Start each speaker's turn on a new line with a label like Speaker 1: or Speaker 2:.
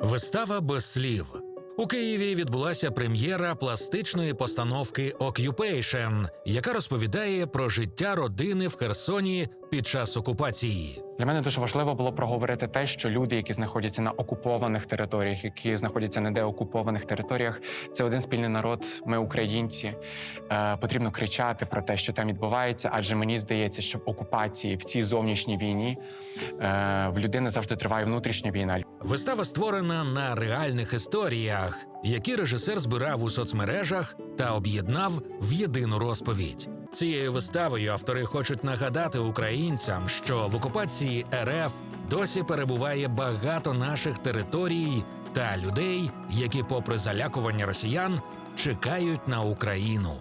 Speaker 1: Вистава без слів. У Києві відбулася прем'єра пластичної постановки «Occupation», яка розповідає про життя родини в Херсоні під час окупації.
Speaker 2: Для мене дуже важливо було проговорити те, що люди, які знаходяться на окупованих територіях, які знаходяться на деокупованих територіях, це один спільний народ. Ми українці. Е, потрібно кричати про те, що там відбувається, адже мені здається, що в окупації в цій зовнішній війні е, в людини завжди триває внутрішня війна.
Speaker 1: Вистава створена на реальних історіях, які режисер збирав у соцмережах та об'єднав в єдину розповідь. Цією виставою автори хочуть нагадати українцям, що в окупації РФ досі перебуває багато наших територій та людей, які, попри залякування росіян, чекають на Україну.